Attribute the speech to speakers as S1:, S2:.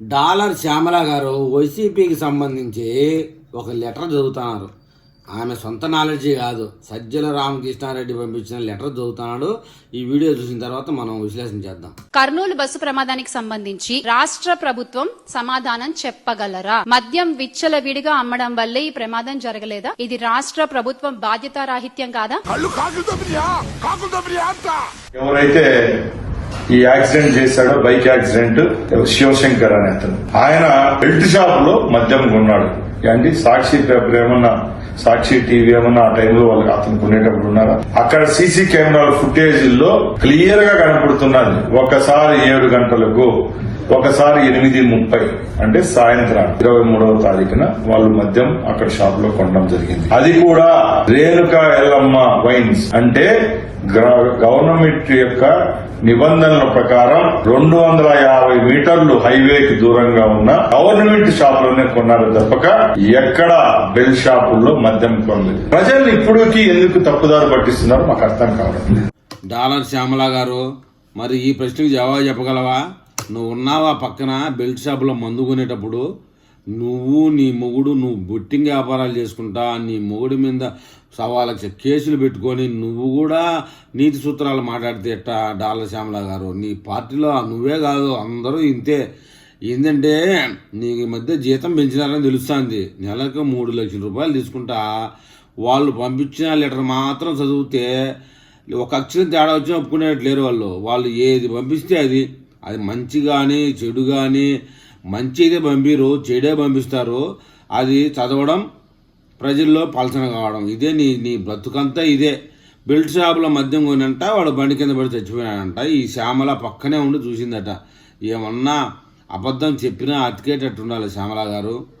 S1: Dollar Shyamala గారు వైసీపీకి సంబంధించి ఒక లెటర్ చదువుతున్నారు ఆమె సొంత నాలెడ్జీ కాదు. సజ్జల రామకృష్ణారెడ్డి పంపించిన లెటర్ చదువుతున్నాడు ఈ వీడియో చూసిన తర్వాత మనం విశ్లేషణ చేద్దాం.
S2: కర్నూలు బస్సు ప్రమాదానికి సంబంధించి రాష్ట్ర ప్రభుత్వం సమాధానం చెప్పగలరా? మద్యం విచ్చలవిడిగా అమ్మడం వల్లే ఈ ప్రమాదం జరగలేదా? ఇది రాష్ట్ర ప్రభుత్వం బాధ్యతారాహిత్యం కాదా?
S3: ఎవరైతే ఈ యాక్సిడెంట్ చేశాడు బైక్ యాక్సిడెంట్ శివశంకర్ అనే అతను. ఆయన బెల్ట్ షాప్లో మద్యం కొన్నాడు. ఏంటి సాక్షి పేపర్ ఏమన్నా సాక్షి టీవీ ఏమన్నా ఆ టైంలో వాళ్ళు అతను కొనేటప్పుడు ఉన్నారా? అక్కడ సీసీ కెమెరాల ఫుటేజ్లో క్లియర్గా కనపడుతున్నది. ఒకసారి ఏడు గంటలకు ఒకసారి ఎనిమిది ముప్పై అంటే సాయంత్రం ఇరవై మూడవ తారీఖున వాళ్ళు మద్యం అక్కడ షాప్లో కొనడం జరిగింది. అది కూడా రేణుక ఎల్లమ్మ వైన్స్ అంటే గవర్నమెంట్ యొక్క నిబంధనల ప్రకారం రెండు వందల యాభై మీటర్లు హైవేకి దూరంగా ఉన్న గవర్నమెంట్ షాపులోనే కొన్నారు తప్పక. ఎక్కడ బెల్ షాపుల్లో మద్యం కొనలేదు. ప్రజలు ఇప్పటికీ ఎందుకు తప్పుదారు పట్టిస్తున్నారో మాకు అర్థం కావడం
S1: డాలర్ శ్యామల గారు మరి ఈ ప్రశ్నకి జవాబు చెప్పగలవా? నువ్వు ఉన్నావా పక్కన? బెల్ట్ షాపులో మందు కొనేటప్పుడు నువ్వు నీ మొగుడు నువ్వు బొట్టింగ్ వ్యాపారాలు చేసుకుంటా నీ మొగుడి మీద సవా కేసులు పెట్టుకొని నువ్వు కూడా నీతి సూత్రాలు మాట్లాడితే ఎట్ట? డాలర్ శ్యామల గారు నీ పార్టీలో నువ్వే కాదు అందరూ ఇంతే. ఏంటంటే నీకు ఈ మధ్య జీతం పెంచినారని తెలుస్తుంది. నెలకు మూడు లక్షల రూపాయలు తీసుకుంటా వాళ్ళు పంపించిన లెటర్ మాత్రం చదివితే ఒక అక్షరం తేడా వచ్చి ఒప్పుకునేట్లేరు వాళ్ళు. వాళ్ళు ఏది పంపిస్తే అది. అది మంచి కానీ చెడు కానీ మంచిదే పంపిరు చెడే పంపిస్తారు. అది చదవడం ప్రజల్లో పలసన కావడం. ఇదే నీ నీ బ్రతుకంతా ఇదే. బెల్ట్ షాపులో మద్యం కొనంట వాడు బండి కింద పడి చచ్చిపోయాడంట ఈ శ్యామల పక్కనే ఉండి చూసిందట. ఏమన్నా అబద్ధం చెప్పినా అతికేటట్టు ఉండాలి శ్యామల గారు.